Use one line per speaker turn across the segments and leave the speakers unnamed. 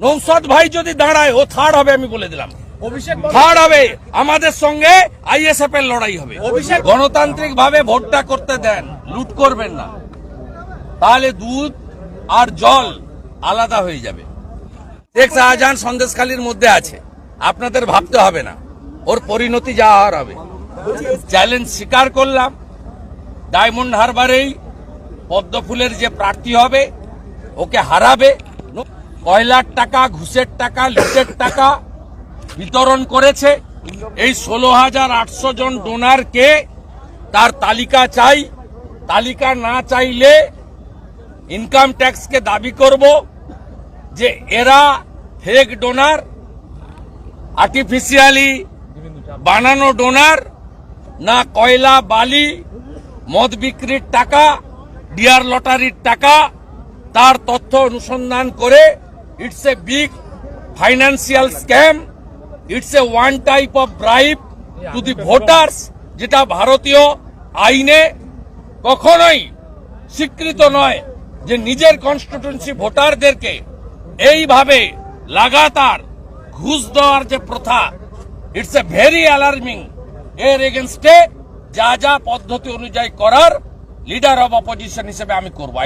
নৌসাদ ভাই যদি দাঁড়ায় ও থার্ড হবে আমি বলে দিলাম। থার্ড হবে আমাদের সঙ্গে আইএসএফ এর লড়াই হবে। গণতান্ত্রিক ভাবে ভোটটা করতে দেন লুট করবেন না। তাহলে দুধ আর জল আলাদা হয়ে যাবে। শেখ শাহজাহান সন্দেশখালীর মধ্যে আছে। আপনাদের ভাবতে হবে না। ওর পরিণতি যা হওয়ার হবে। চ্যালেঞ্জ স্বীকার করলাম। ডায়মন্ড হারবারেই পদ্মফুলের যে প্রার্থী হবে ওকে হারাবে। কয়লার টাকা, ঘুষের টাকা, লুটের টাকা বিতরণ করেছে। এই ষোলো হাজার আটশো জন ডোনারকে তার তালিকা চাই। তালিকা না চাইলে ইনকাম ট্যাক্সকে দাবি করব যে এরা ফেক ডোনার, আর্টিফিশিয়ালি বানানো ডোনার, না কয়লা, বালি, মদ বিক্রির টাকা, ডিয়ার লটারির টাকা, তার তথ্য অনুসন্ধান করে it's a big financial scam it's a one type of bribe to the voters যেটা ভারতীয় আইনে কখনোই স্বীকৃত নয় যে নিজের কনস্টিটিউন্সি ভোটারদেরকে এইভাবে লাগাতার ঘুষ দেওয়ার যে প্রথা ইটস এ ভেরি অ্যালার্মিং এর এগেনস্টে যা যা পদ্ধতি অনুযায়ী করার লিডার অব অপোজিশন হিসেবে আমি করব।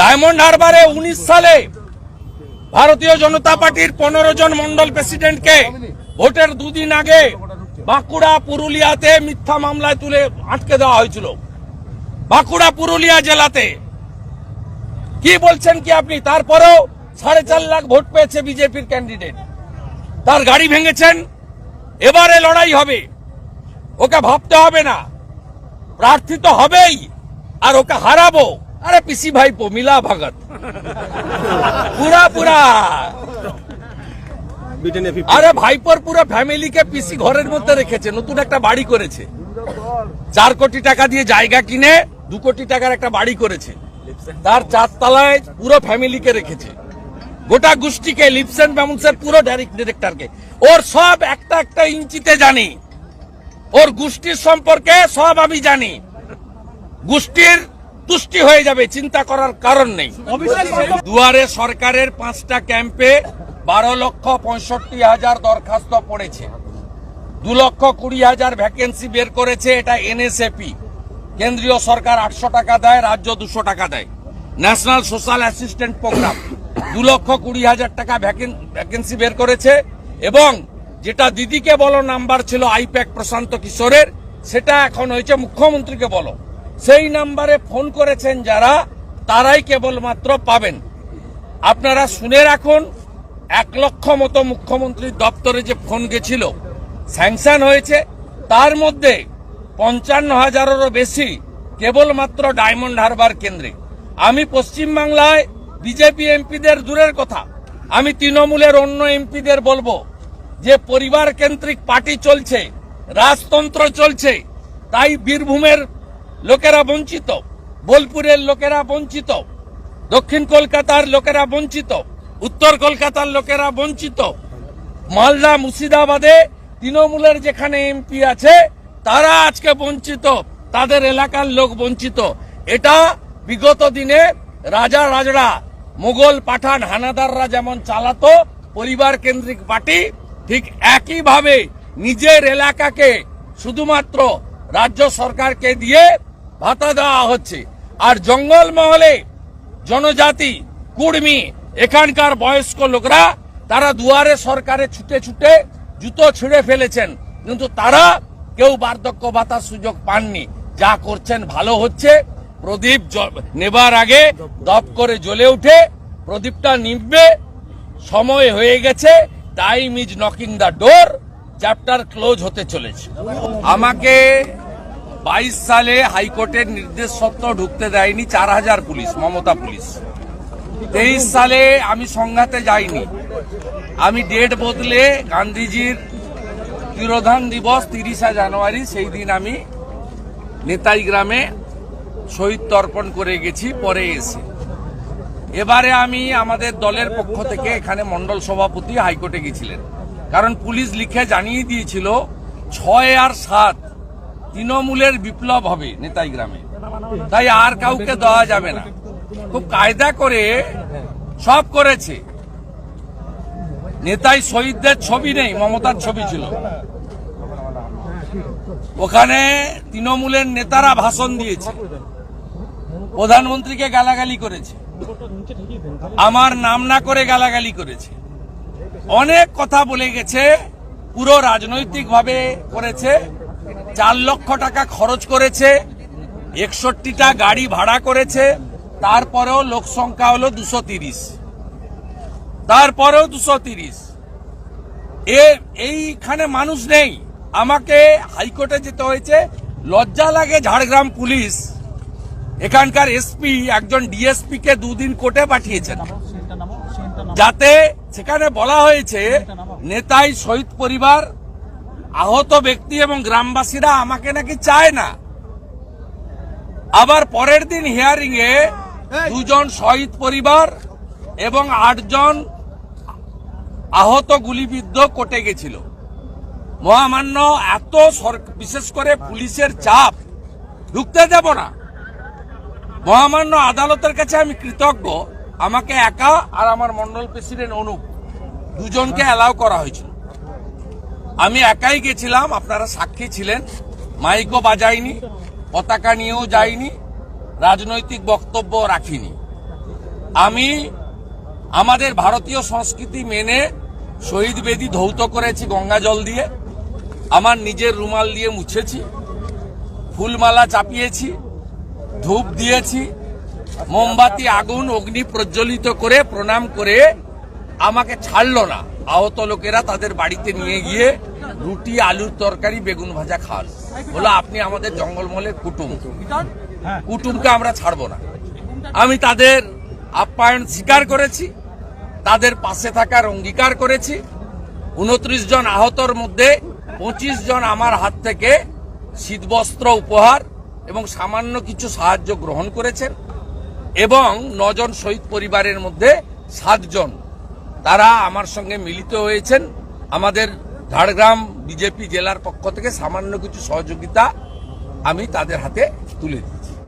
ডায়মন্ড হারবারে উনিশ সালে ভারতীয় জনতা পার্টির পনেরো জন মন্ডল প্রেসিডেন্টকে ভোটের দুদিন আগে বাঁকুড়া, পুরুলিয়াতে মিথ্যা মামলায় তুলে আটকে দেওয়া হয়েছিল। বাঁকুড়া, পুরুলিয়া জেলাতে। কি বলছেন কি আপনি? তারপরেও সাড়ে চার লাখ ভোট পেয়েছে বিজেপির ক্যান্ডিডেট। তার গাড়ি ভেঙেছেন। এবারে লড়াই হবে। ওকে ভাবতে হবে না। প্রার্থী তো হবেই। আর ওকে হারাবো। আরে পিসি ভাই মিলা ভগত। পুরা পুরা। আরে ভাইপোর পুরো ফ্যামিলিকে পিসি ঘরের মধ্যে রেখেছে নতুন একটা বাড়ি করেছে। চার কোটি টাকা দিয়ে জায়গা কিনে দু কোটি টাকার একটা বাড়ি করেছে। তার চারতলায় পুরো ফ্যামিলিকে রেখেছে। গোটা গোষ্ঠীকে লিপসেন ব্যামুন্সের পুরো ডিরেক্টরকে ওর সব একটা একটা ইঞ্চিতে জানি। ওর গোষ্ঠীর সম্পর্কে সব আমি জানি। গোষ্ঠীর তুষ্টি হয়ে যাবে, চিন্তা করার কারণ নেই। দুয়ারে সরকারের পাঁচটা ক্যাম্পে বারো লক্ষ পঁয়ষট্টি হাজার দরখাস্ত পড়েছে। দু লক্ষ কুড়ি হাজার ভ্যাকেন্সি বের করেছে এটা এনএসএপি। কেন্দ্রীয় সরকার আটশো টাকা দেয়, রাজ্য দুশো টাকা দেয়। ন্যাশনাল সোশ্যাল অ্যাসিস্ট্যান্ট প্রোগ্রাম, দু লক্ষ কুড়ি হাজার টাকা ভ্যাকেন্সি বের করেছে এবং যেটা দিদিকে বলো নাম্বার ছিল আইপ্যাক প্রশান্ত কিশোরের, সেটা এখন হয়েছে মুখ্যমন্ত্রীকে বলো। সেই নাম্বারে ফোন করেছেন যারা, তারাই কেবলমাত্র পাবেন। আপনারা শুনে রাখুন, এক লক্ষ মতো মুখ্যমন্ত্রীর দপ্তরে যে ফোন গেছিল, স্যাংশন হয়েছে, তার মধ্যে পঞ্চান্ন হাজারেরও বেশি কেবলমাত্র ডায়মন্ড হারবার কেন্দ্রে। আমি পশ্চিমবাংলায় বিজেপি এমপিদের দূরের কথা, আমি তৃণমূলের অন্য এমপিদের বলব, যে পরিবার কেন্দ্রিক পার্টি চলছে, রাজতন্ত্র চলছে, তাই বীরভূমের লোকেরা বঞ্চিত। বোলপুরের লোকেরা বঞ্চিত। দক্ষিণ কলকাতার লোকেরা বঞ্চিত। উত্তর কলকাতার লোকেরা বঞ্চিত। মালদা, মুর্শিদাবাদে তৃণমূলের যেখানে এমপি আছে, তারা আজকে বঞ্চিত। তাদের এলাকার লোক বঞ্চিত। এটা বিগত দিনে রাজা রাজরা মোগল পাঠান হানাদাররা যেমন চালাতো, পরিবার কেন্দ্রিক পার্টি ঠিক একইভাবে নিজের এলাকাকে শুধুমাত্র রাজ্য সরকারকে দিয়ে ভাতা দেওয়া হচ্ছে। আর জঙ্গলমহলে জনজাতি, কুর্মী, এখানকার বয়স্ক লোকরা, তারা দুয়ারে সরকারে ছুটে ছুটে জুতো ছিঁড়ে ফেলেছেন। কিন্তু তারা কেউ বার্ধক্য ভাতার সুযোগ পাননি। যা করছেন ভালো হচ্ছে। প্রদীপ নেবার আগে দপ করে জ্বলে উঠে প্রদীপটা নিববে সময় হয়ে গেছে। Time is knocking the door chapter close হতে চলেছে। আমাকে বাইশ সালে হাইকোর্টের নির্দেশ সত্ত্বেও ঢুকতে দেয়নি চার হাজার পুলিশ, মমতা পুলিশ। তেইশ সালে আমি সংঘাতে যাইনি। আমি ডেট বদলে গান্ধীজির তিরোধান দিবস তিরিশা জানুয়ারি, সেই দিন আমি নেতাই গ্রামে শহীদ তর্পণ করে গেছি, পরে এসে। এবারে আমি আমাদের দলের পক্ষ থেকে এখানে মন্ডল সভাপতি হাইকোর্টে গেছিলেন। কারণ পুলিশ লিখে জানিয়ে দিয়েছিল, ছয় আর সাত তৃণমূলের বিপ্লব হবে নেতাই গ্রামে। তাই আর কাউকে দেওয়া যাবে না। খুব কায়দা করে সব করেছে। নেতাই শহীদদের ছবি নেই, মমতার ছবি ছিল। ওখানে তৃণমূলের নেতারা ভাষণ দিয়েছে। প্রধানমন্ত্রীকে গালাগালি করেছে। আমার নাম না করে গালাগালি করেছে। অনেক কথা বলে গেছে, পুরো রাজনৈতিকভাবে করেছে। চার লক্ষ টাকা খরচ করেছে একষট্টিটা গাড়ি ভাড়া করেছে তারপরেও লোক সংখ্যা হলো দুশো তিরিশ। তারপরেও দুশো তিরিশ। এইখানে মানুষ নেই। আমাকে হাইকোর্টে যেতে হয়েছে। লজ্জা লাগে ঝাড়গ্রাম পুলিশ। এখানকার এসপি একজন ডিএসপি কে দুদিন কোর্টে পাঠিয়েছেন। যাতে সেখানে বলা হয়েছে নেতাই শহীদ পরিবার আহত ব্যক্তি এবং গ্রামবাসীরা আমাকে নাকি চায় না। আবার পরের দিন হিয়ারিং এ দুজন শহীদ পরিবার এবং আটজন আহত গুলিবিদ্ধ কোটে গেছিল। মহামান্য এত বিশেষ করে পুলিশের চাপ ঢুকতে দেব না। মহামান্য আদালতের কাছে আমি কৃতজ্ঞ আমাকে একা আর আমার মন্ডল প্রেসিডেন্ট অনুপ দুজনকে অ্যালাউ করা হয়েছিল। আমি একাই গেছিলাম, আপনারা সাক্ষী ছিলেন। মাইকও বাজাইনি, পতাকা নিয়েও যাইনি, রাজনৈতিক বক্তব্য রাখিনি। আমি আমাদের ভারতীয় সংস্কৃতি মেনে শহীদ বেদি ধৌত করেছি গঙ্গা জল দিয়ে। আমার নিজের রুমাল দিয়ে মুছেছি, ফুলমালা চাপিয়েছি, ধূপ দিয়েছি, মোমবাতি, আগুন, অগ্নি প্রজ্বলিত করে, প্রণাম করে আমাকে ছাড়লো না। আহত লোকেরা তাদের বাড়িতে নিয়ে গিয়ে রুটি আলুর তরকারি বেগুন ভাজা খান। বলো আপনি আমাদের জঙ্গলমহলের কুটুম। কুটুমকে আমরা ছাড়বো না। আমি তাদের আপ্যায়ন স্বীকার করেছি তাদের পাশে থাকার অঙ্গীকার করেছি। উনত্রিশ জন আহতর মধ্যে পঁচিশ জন আমার হাত থেকে শীতবস্ত্র উপহার এবং সামান্য কিছু সাহায্য গ্রহণ করেছেন এবং নজন শহীদ পরিবারের মধ্যে সাতজন তারা আমার সঙ্গে মিলিত হয়েছেন। আমাদের ঝাড়গ্রাম বিজেপি জেলার পক্ষ থেকে সামান্য কিছু সহযোগিতা আমি তাদের হাতে তুলে দিই।